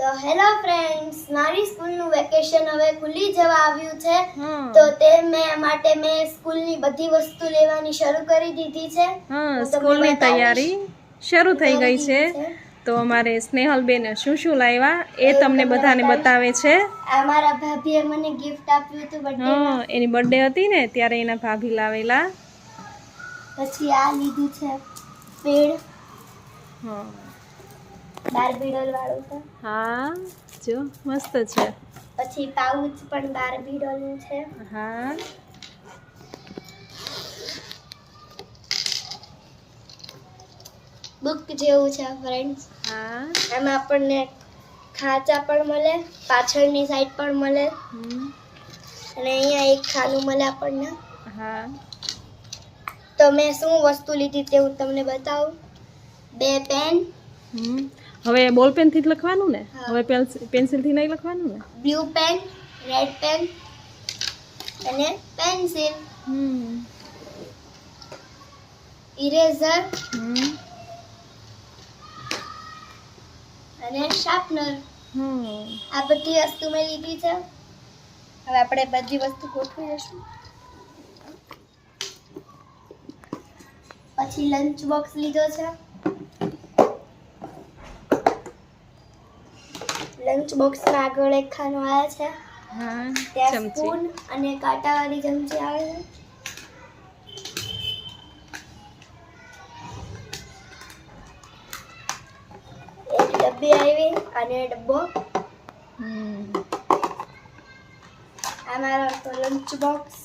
તો hello friends મારી સ્કૂલનું વેકેશન હવે ખુલી જવા આવ્યું છે. તો તે મેં માટે મેં સ્કૂલની બધી વસ્તુ લેવાની શરૂ કરી દીધી છે. હા સ્કૂલની તૈયારી શરૂ થઈ ગઈ છે. તો અમારે સ્નેહલબેન શું શું લાવ્યા એ તમને બધાને બતાવે છે. આ મારા ભાભીએ મને ગિફ્ટ આપ્યું હતું બર્થડે હા એની બર્થડે હતી ને ત્યારે એના ભાભી લાવેલા. પછી આ લીધું છે પેડ. હા બારબી ડોલ વાળું છે. હા જો મસ્ત છે. પછી પાઉચ પણ બારબી છે. હા. બુક જેવું છે ફ્રેન્ડ્સ હા. એમાં આપણને ખાંચા પણ મળે પાછળની સાઈડ પણ મળે. અને અહીંયા એક ખાનું મળે આપણને. હા. તો મેં શું વસ્તુ લીધી તે હું તમને બતાવું. બે પેન. હમ. હવે બોલ પેનથી જ લખવાનું ને? હવે પેન્સિલથી નહીં લખવાનું ને? બ્લુ પેન રેડ પેન અને પેન્સિલ. હમ. ઇરેઝર હમ. અને શાર્પનર. હમ. આ બધી વસ્તુ મેં લીધી છે. હવે આપણે બધી વસ્તુ ગોઠવી દઈશું. પછી લંચ બોક્સ લીધો છે. લંચ બોક્સમાં આગળ એક ખાનું આવે છે. ત્યાં સ્પૂન અને કાંટાવાળી ચમચી આવે છે. એક ડબ્બી આવી અને ડબ્બો. આ મારો લંચ બોક્સ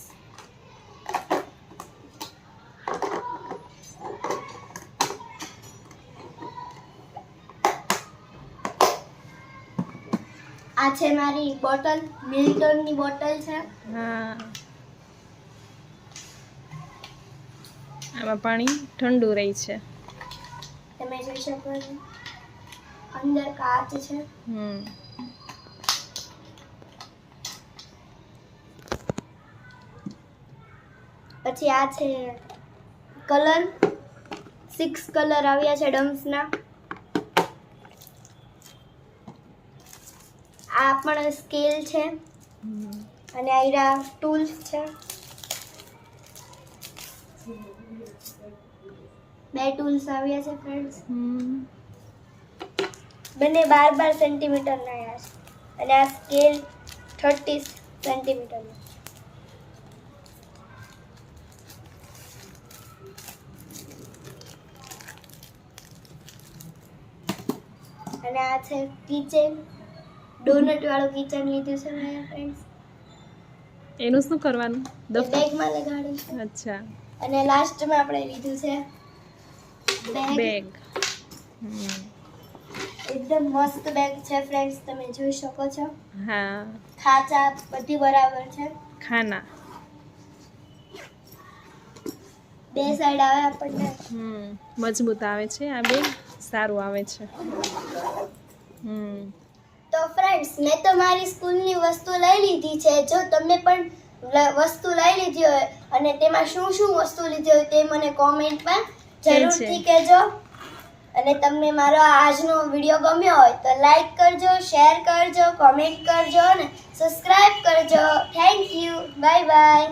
આ છે મારી બોટલ મિલ્ટનની બોટલ છે. હા. આમાં પાણી ઠંડુ રહે છે. તમે જોઈ શકો છો. અંદર કાચ છે. હમ. પછી આ છે કલર. સિક્સ કલર આવ્યા છે ડમ્સના. આ પણ સ્કેલ છે. અને આયરા ટૂલ્સ છે. બે ટૂલ્સ આવ્યા છે ફ્રેન્ડ્સ. બંને બાર બાર સેન્ટીમીટરના આવ્યા છે. અને આ સ્કેલ થર્ટી સેન્ટીમીટરનો અને આ છે કિચન ડોનટ વાળું કિચન લીધું છે મેં ફ્રેન્ડ્સ એનું શું કરવાનું? બેગમાં લગાડ્યું અચ્છા. અને લાસ્ટમાં આપણે લીધું છે બેગ એકદમ મસ્ત બેગ છે ફ્રેન્ડ્સ તમે જોઈ શકો છો. હા. ખાચા બધી બરાબર છે. ખાના. બે સાઈડ આવે આપણને. હમ મજબૂત આવે છે આ બેગ સારું આવે છે. હમ. ફ્રેન્ડ્સ મેં તો મારી સ્કૂલની વસ્તુ લઈ લીધી છે. જો તમને પણ વસ્તુ લઈ લીધી હોય અને તેમાં શું શું વસ્તુ લીધી હોય તે મને કોમેન્ટમાં જરૂરથી કહેજો. અને તમને મારો આજનો વીડિયો ગમ્યો હોય તો લાઈક કરજો શેર કરજો કોમેન્ટ કરજો અને સબસ્ક્રાઈબ કરજો. Thank you bye bye